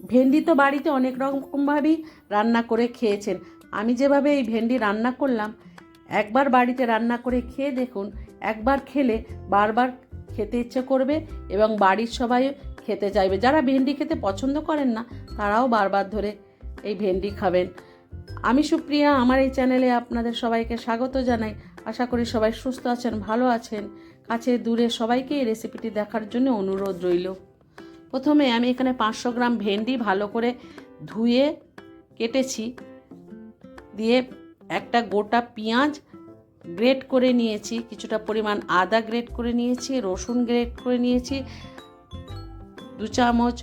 ভেন্ডি তো বাড়িতে অনেক রকমভাবেই রান্না করে খেয়েছেন। আমি যেভাবে এই ভেন্ডি রান্না করলাম, একবার বাড়িতে রান্না করে খেয়ে দেখুন, একবার খেলে বারবার খেতে ইচ্ছে করবে এবং বাড়ির সবাই খেতে চাইবে। যারা ভেন্ডি খেতে পছন্দ করেন না, তারাও বারবার ধরে এই ভেন্ডি খাবেন। আমি সুপ্রিয়া, আমার এই চ্যানেলে আপনাদের সবাইকে স্বাগত জানাই। আশা করি সবাই সুস্থ আছেন, ভালো আছেন। কাছে দূরে সবাইকে এই রেসিপিটি দেখার জন্য অনুরোধ রইল। প্রথমে আমি এখানে পাঁচশো গ্রাম ভেন্ডি ভালো করে ধুয়ে কেটেছি। দিয়ে একটা গোটা পেঁয়াজ গ্রেট করে নিয়েছি, কিছুটা পরিমাণ আদা গ্রেট করে নিয়েছি, রসুন গ্রেট করে নিয়েছি, দু চামচ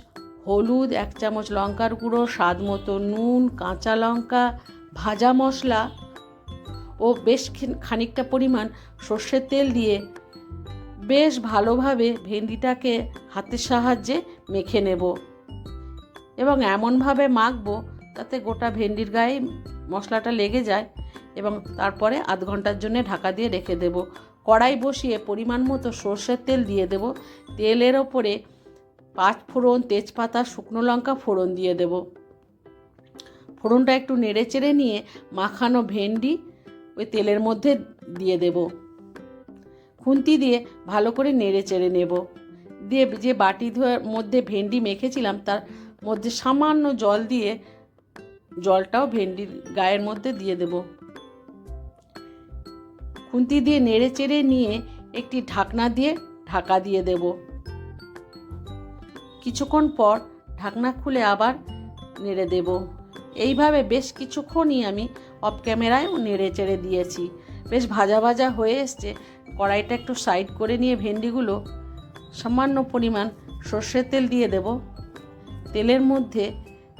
হলুদ, এক চামচ লঙ্কার গুঁড়ো, স্বাদ মতো নুন, কাঁচা লঙ্কা, ভাজা মশলা ও বেশ খানিকটা পরিমাণ সর্ষের তেল দিয়ে বেশ ভালোভাবে ভেন্ডিটাকে হাতের সাহায্যে মেখে নেব। এবং এমনভাবে মাখবো তাতে গোটা ভেন্ডির গায়ে মশলাটা লেগে যায় এবং তারপরে আধ ঘণ্টার জন্য ঢাকা দিয়ে রেখে দেব। কড়াই বসিয়ে পরিমাণ মতো সর্ষের তেল দিয়ে দেব। তেলের ওপরে পাঁচ ফোড়ন তেজপাতা, শুকনো লঙ্কা ফোড়ন দিয়ে দেব। ফোড়নটা একটু নেড়ে চেড়ে নিয়ে মাখানো ভেন্ডি ওই তেলের মধ্যে দিয়ে দেব। খুন্তি দিয়ে ভালো করে নেড়ে চেড়ে নেব। দিয়ে যে বাটি ধোয়ার মধ্যে ভেন্ডি মেখেছিলাম, তার মধ্যে সামান্য জল দিয়ে জলটাও ভেন্ডির গায়ের মধ্যে দিয়ে দেব। খুন্তি দিয়ে নেড়ে চেড়ে নিয়ে একটি ঢাকনা দিয়ে ঢাকা দিয়ে দেব। কিছুক্ষণ পর ঢাকনা খুলে আবার নেড়ে দেব। এইভাবে বেশ কিছুক্ষণই আমি অফ ক্যামেরায় নেড়ে চেড়ে দিয়েছি। বেশ ভাজা ভাজা হয়ে এসছে। কড়াইটা একটু সাইড করে নিয়ে ভেন্ডিগুলো সামান্য পরিমাণ সর্ষের তেল দিয়ে দেব। তেলের মধ্যে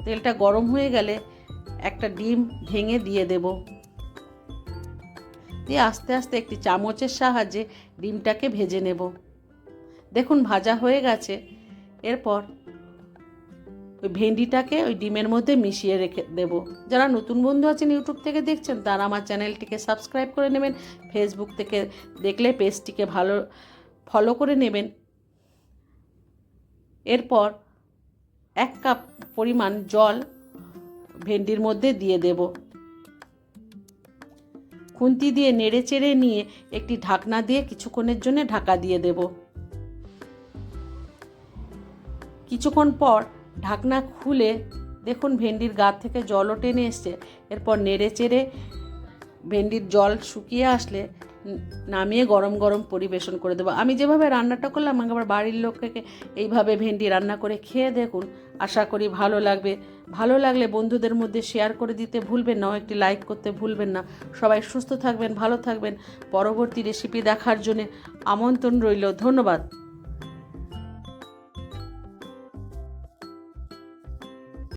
তেলটা গরম হয়ে গেলে একটা ডিম ভেঙে দিয়ে দেব। দিয়ে আস্তে আস্তে একটি চামচের সাহায্যে ডিমটাকে ভেজে নেব। দেখুন ভাজা হয়ে গেছে। এরপর ওই ভেন্ডিটাকে ওই ডিমের মধ্যে মিশিয়ে রেখে দেব। যারা নতুন বন্ধু আছেন ইউটিউব থেকে দেখছেন, তারা আমার চ্যানেলটিকে সাবস্ক্রাইব করে নেবেন। ফেসবুক থেকে দেখলে পেজটিকে ভালো ফলো করে নেবেন। এরপর এক কাপ পরিমাণ জল ভেন্ডির মধ্যে দিয়ে দেব। খুন্তি দিয়ে নেড়ে চেড়ে নিয়ে একটি ঢাকনা দিয়ে কিছুক্ষণের জন্য ঢাকা দিয়ে দেব। কিছুক্ষণ পর ঢাকনা খুলে দেখুন ভেন্ডির গা থেকে জলও টেনে এসছে। এরপর নেড়ে চেড়ে ভেন্ডির জল শুকিয়ে আসলে নামিয়ে গরম গরম পরিবেশন করে দেবো। আমি যেভাবে রান্নাটা করলাম আমার বাড়ির লোককে এইভাবে ভেন্ডি রান্না করে খেয়ে দেখুন। আশা করি ভালো লাগবে। ভালো লাগলে বন্ধুদের মধ্যে শেয়ার করে দিতে ভুলবেন না একটি লাইক করতে ভুলবেন না। সবাই সুস্থ থাকবেন, ভালো থাকবেন। পরবর্তী রেসিপি দেখার জন্য আমন্ত্রণ রইল। ধন্যবাদ।